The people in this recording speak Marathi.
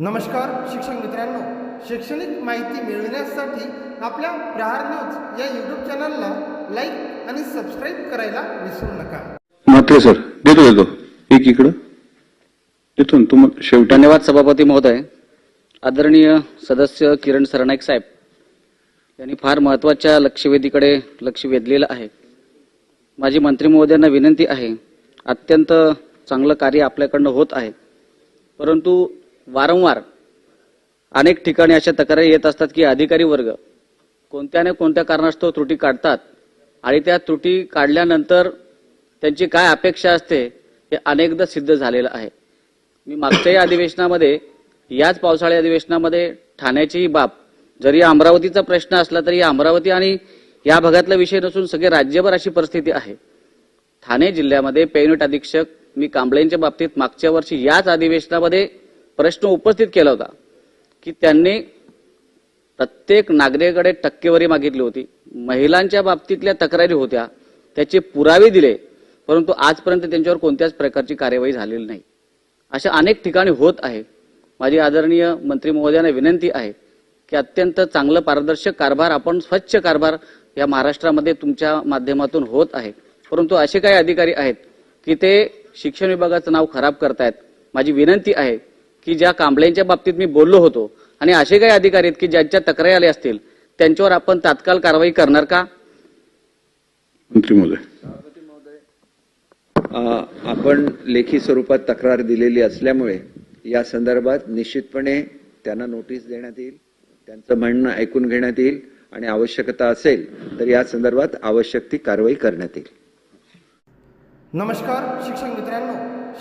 नमस्कार शिक्षक मित्रांनो. शैक्षणिक माहिती मिळविण्यासाठी आपल्या प्रहार न्यूज या यूट्यूब चॅनलला लाईक आणि सबस्क्राईब करायला विसरू नका. मात्र सर देतो देतो. एक इकडं. देतो ना तुम्हाला शेवटी. धन्यवाद सभापती महोदय. आदरणीय सदस्य किरण सरनाईक साहेब. यांनी फार महत्त्वाच्या लक्षवेधीकडे लक्ष वेधलेलं आहे. माझी मंत्री महोदयांना विनंती आहे. अत्यंत चांगलं कार्य आपल्याकडनं होत आहे. परंतु वारंवार अनेक ठिकाणी अशा तक्रारी येत असतात की अधिकारी वर्ग कोणत्या ना कोणत्या कारणास्तव त्रुटी काढतात आणि त्या त्रुटी काढल्यानंतर त्यांची काय अपेक्षा असते हे अनेकदा सिद्ध झालेलं आहे. मी मागच्याही अधिवेशनामध्ये याच पावसाळी अधिवेशनामध्ये ठाण्याचीही बाब जरी अमरावतीचा प्रश्न असला तरी अमरावती आणि या भागातला विषय नसून सगळे राज्यभर अशी परिस्थिती आहे. ठाणे जिल्ह्यामध्ये पेनट अधीक्षक मी कांबळेंच्या बाबतीत मागच्या वर्षी याच अधिवेशनामध्ये प्रश्न उपस्थित केला होता की त्यांनी प्रत्येक नागरिकाकडे टक्केवारी मागितली होती. महिलांच्या बाबतीतल्या तक्रारी होत्या. त्याचे पुरावे दिले. परंतु आजपर्यंत त्यांच्यावर कोणत्याच प्रकारची कार्यवाही झालेली नाही. अशा अनेक ठिकाणी होत आहे. माझी आदरणीय मंत्री महोदयांना विनंती आहे की अत्यंत चांगलं पारदर्शक कारभार आपण स्वच्छ कारभार या महाराष्ट्रामध्ये तुमच्या माध्यमातून होत आहे. परंतु असे काही अधिकारी आहेत की ते शिक्षण विभागाचं नाव खराब करतायत. माझी विनंती आहे की ज्या कांबळेंच्या बाबतीत मी बोललो होतो आणि असे काही अधिकारी आहेत की ज्यांच्या तक्रारी आल्या असतील त्यांच्यावर आपण तात्काळ कारवाई करणार का? मंत्री महोदय. अ, आपण लेखी स्वरूपात तक्रार दिलेली असल्यामुळे या संदर्भात निश्चितपणे त्यांना नोटीस देण्यात येईल त्यांचं म्हणणं ऐकून घेण्यात येईल आणि आवश्यकता असेल तर या संदर्भात आवश्यक ती कारवाई करण्यात येईल. नमस्कार शिक्षक मित्रांनो.